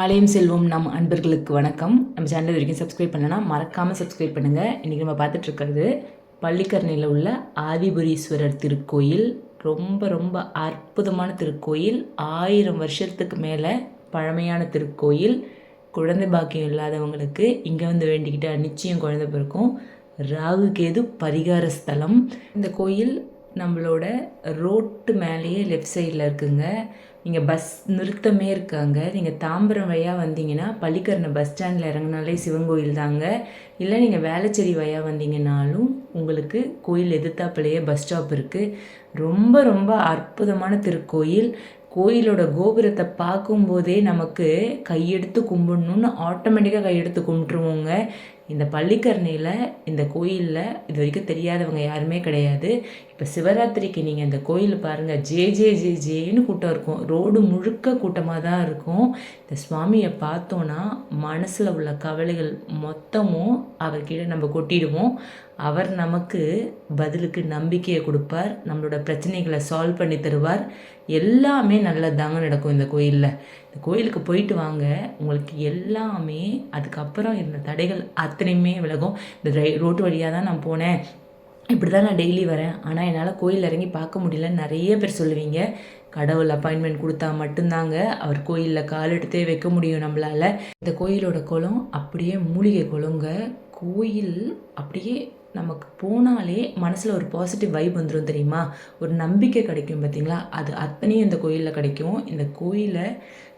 ஆலயம் செல்வம் நம் அன்பர்களுக்கு வணக்கம். நம்ம சேனல் வரைக்கும் சப்ஸ்கிரைப் பண்ணலன்னா மறக்காமல் சப்ஸ்கிரைப் பண்ணுங்கள் இன்றைக்கி நம்ம பார்த்துட்ருக்கிறது பள்ளிக்கரணையில் உள்ள ஆதிபுரீஸ்வரர் திருக்கோயில். ரொம்ப ரொம்ப அற்புதமான திருக்கோயில். ஆயிரம் வருஷத்துக்கு மேலே பழமையான திருக்கோயில். குழந்தை பாக்கியம் இல்லாதவங்களுக்கு இங்கே வந்து வேண்டிக்கிட்டால் நிச்சயம் குழந்தை பிறக்கும். ராகு கேது பரிகார ஸ்தலம். இந்த கோயில் நம்மளோட ரோட்டு மேலேயே லெஃப்ட் சைடில் இருக்குங்க. நீங்கள் பஸ் நிறுத்தமே இருக்காங்க. நீங்கள் தாம்பரம் வழியாக வந்தீங்கன்னா பள்ளிக்கரணை பஸ் ஸ்டாண்டில் இறங்கினாலே சிவன் கோயில் தாங்க. இல்லை நீங்கள் வேளச்சேரி வழியாக வந்தீங்கன்னாலும் உங்களுக்கு கோயில் எதிர்த்தாப்பிலேயே பஸ் ஸ்டாப் இருக்குது ரொம்ப ரொம்ப அற்புதமான திருக்கோயில். கோயிலோட கோபுரத்தை பார்க்கும்போதே நமக்கு கையெடுத்து கும்பிடணுன்னு ஆட்டோமேட்டிக்காக கையெடுத்து கும்பிட்ருவோங்க இந்த பள்ளிக்கரணையில் இந்த கோயிலில் இது வரைக்கும் தெரியாதவங்க யாருமே கிடையாது. இப்போ சிவராத்திரிக்கு நீங்கள் இந்த கோயில் பாருங்கள் ஜே ஜே ஜே ஜேன்னு கூட்டம் இருக்கும். ரோடு முழுக்க கூட்டமாக தான் இருக்கும். இந்த சுவாமியை பார்த்தோன்னா மனசில் உள்ள கவலைகள் மொத்தமும் அவர்கிட்ட நம்ம கொட்டிடுவோம். அவர் நமக்கு பதிலுக்கு நம்பிக்கையை கொடுப்பார். நம்மளோட பிரச்சனைகளை சால்வ் பண்ணி தருவார். எல்லாமே நல்லதாங்க நடக்கும் இந்த கோயிலில். இந்த கோயிலுக்கு போயிட்டு வாங்க. உங்களுக்கு எல்லாமே அதுக்கப்புறம் இருந்த தடைகள் அத்தனையுமே விலகும். இந்த ரை ரோட்டு வழியாக தான் நான் போனேன். இப்படி தான் நான் டெய்லி வரேன். ஆனால் என்னால் கோயில் இறங்கி பார்க்க முடியலன்னு நிறைய பேர் சொல்லுவீங்க. கடவுள் அப்பாயின்மெண்ட் கொடுத்தா மட்டும்தாங்க அவர் கோயிலில் கால் எடுத்தே வைக்க முடியும் நம்மளால். இந்த கோயிலோட குளம் அப்படியே மூலிகை குளங்க. கோயில் அப்படியே நமக்கு போனாலே மனசில் ஒரு பாசிட்டிவ் வைப் வந்துடும் தெரியுமா? ஒரு நம்பிக்கை கிடைக்கும் பார்த்திங்களா அது அத்தனையும் இந்த கோயிலில் கிடைக்கும். இந்த கோயிலை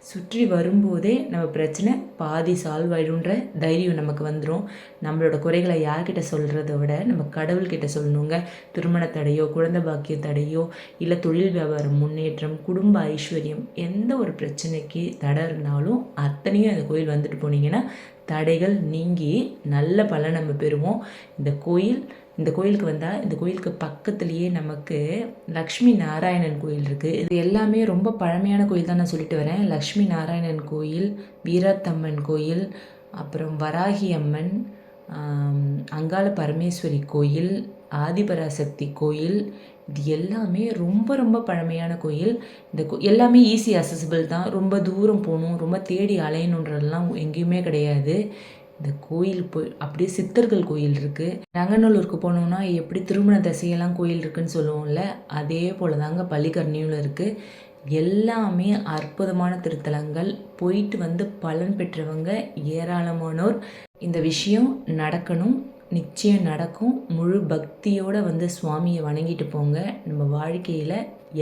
சுற்றி வரும்போதே நம்ம பிரச்சனை பாதி சால்வ் ஆகிடும்ன்ற தைரியம் நமக்கு வந்துடும் நம்மளோட குறைகளை யார்கிட்ட சொல்கிறத விட நம்ம கடவுள்கிட்ட சொல்லணுங்க. திருமண தடையோ குழந்தை பாக்கிய தடையோ இல்லை தொழில் வியாபாரம் முன்னேற்றம் குடும்ப ஐஸ்வர்யம் எந்த ஒரு பிரச்சனைக்கு தடை இருந்தாலும் அத்தனையும் அந்த கோயில் வந்துட்டு போனீங்கன்னா தடைகள் நீங்கி நல்ல பலன் நம்ம பெறுவோம். இந்த கோயில் கோயில் இந்த கோயிலுக்கு வந்தால் இந்த கோயிலுக்கு பக்கத்துலேயே நமக்கு லக்ஷ்மி நாராயணன் கோயில் இருக்குது இது எல்லாமே ரொம்ப பழமையான கோயில் தான் நான் சொல்லிட்டு வரேன். லக்ஷ்மி நாராயணன் கோயில் வீராத்தம்மன் கோயில் அப்புறம் வராகி அம்மன் அங்காள பரமேஸ்வரி கோயில் ஆதிபராசக்தி கோயில். இது எல்லாமே ரொம்ப ரொம்ப பழமையான கோயில். இந்த கோ எல்லாமே ஈஸி அசசிபிள் தான். ரொம்ப தூரம் போகணும் ரொம்ப தேடி அலையணுன்றதெல்லாம் எங்கேயுமே கிடையாது. இந்த கோயில் போய் அப்படியே சித்தர்கள் கோயில் இருக்குது நங்கநல்லூருக்கு போனோம்னா எப்படி திருமண தசையெல்லாம் கோயில் இருக்குதுன்னு சொல்லுவோம்ல அதே போல் தாங்க பள்ளிக்கரணியில் இருக்குது எல்லாமே அற்புதமான திருத்தலங்கள். போயிட்டு வந்து பலன் பெற்றவங்க ஏராளமானோர். இந்த விஷயம் நடக்கணும் நிச்சயம் நடக்கும். முழு பக்தியோடு வந்து சுவாமியை வணங்கிட்டு போங்க. நம்ம வாழ்க்கையில்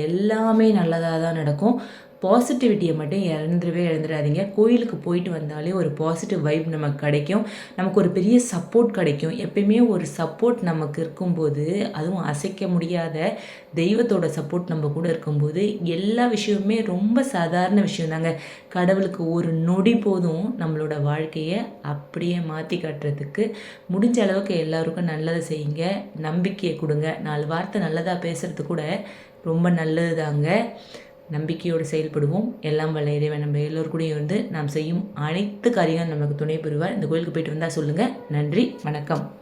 எல்லாமே நல்லதாக தான் நடக்கும். பாசிட்டிவிட்டியை மட்டும் இழந்துடவே இழந்துடாதீங்க கோயிலுக்கு போயிட்டு வந்தாலே ஒரு பாசிட்டிவ் வைப் நமக்கு கிடைக்கும். நமக்கு ஒரு பெரிய சப்போர்ட் கிடைக்கும். எப்பயுமே ஒரு சப்போர்ட் நமக்கு இருக்கும்போது அதுவும் அசைக்க முடியாத தெய்வத்தோட சப்போர்ட் நம்ம கூட இருக்கும்போது எல்லா விஷயமுமே ரொம்ப சாதாரண விஷயம் தாங்க கடவுளுக்கு ஒரு நொடி போதும் நம்மளோட வாழ்க்கையை அப்படியே மாற்றி காட்டுறதுக்கு. முடிஞ்ச அளவுக்கு எல்லாருக்கும் நல்லதை செய்யுங்க. நம்பிக்கையை கொடுங்க. நாலு வார்த்தை நல்லதாக பேசுகிறது கூட ரொம்ப நல்லது தாங்க நம்பிக்கையோடு செயல்படுவோம். எல்லாம் வல்ல இறைவன் நம்ம எல்லோருக்கூடையும் வந்து நாம் செய்யும் அனைத்து காரியங்களும் நமக்கு துணை புரிவார். இந்த கோயிலுக்கு போயிட்டு வந்தால் சொல்லுங்கள் நன்றி வணக்கம்.